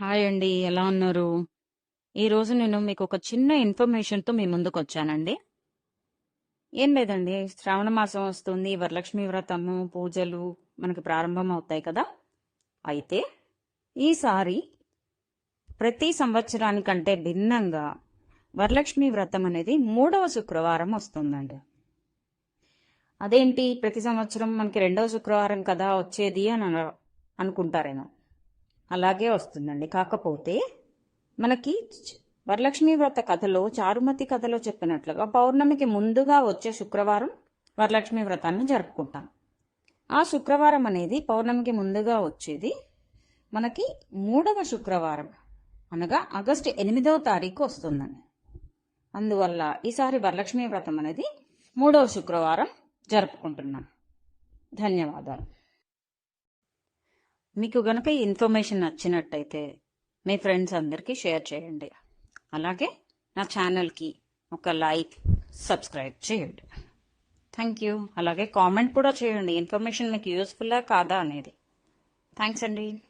Hi అండి ఎలా ఉన్నారు? ఈరోజు నేను మీకు ఒక చిన్న ఇన్ఫర్మేషన్తో మీ ముందుకు వచ్చానండి. ఏం లేదండి శ్రావణ మాసం వస్తుంది వరలక్ష్మి వ్రతము పూజలు మనకి ప్రారంభం అవుతాయి కదా. అయితే ఈసారి ప్రతి సంవత్సరానికంటే భిన్నంగా వరలక్ష్మి వ్రతం అనేది మూడవ శుక్రవారం వస్తుందండి. అదేంటి ప్రతి సంవత్సరం మనకి రెండవ శుక్రవారం కదా వచ్చేది అని అనుకుంటారేమో. అలాగే వస్తుందండి. కాకపోతే మనకి వరలక్ష్మి వ్రత కథలో చారుమతి కథలో చెప్పినట్లుగా పౌర్ణమికి ముందుగా వచ్చే శుక్రవారం వరలక్ష్మి వ్రతాన్ని జరుపుకుంటాం. ఆ శుక్రవారం అనేది పౌర్ణమికి ముందుగా వచ్చేది మనకి మూడవ శుక్రవారం అనగా ఆగస్టు ఎనిమిదవ తారీఖు వస్తుందండి. అందువల్ల ఈసారి వరలక్ష్మి వ్రతం అనేది మూడవ శుక్రవారం జరుపుకుంటున్నాం. ధన్యవాదాలు. మీకు గనక ఈ ఇన్ఫర్మేషన్ నచ్చినట్టయితే మీ ఫ్రెండ్స్ అందరికీ షేర్ చేయండి. అలాగే నా ఛానల్కి ఒక లైక్ సబ్స్క్రైబ్ చేయండి. థ్యాంక్ యూ అలాగే కామెంట్ కూడా చేయండి. ఇన్ఫర్మేషన్ మీకు యూస్ఫుల్లా కాదా అనేది. థ్యాంక్స్ అండి.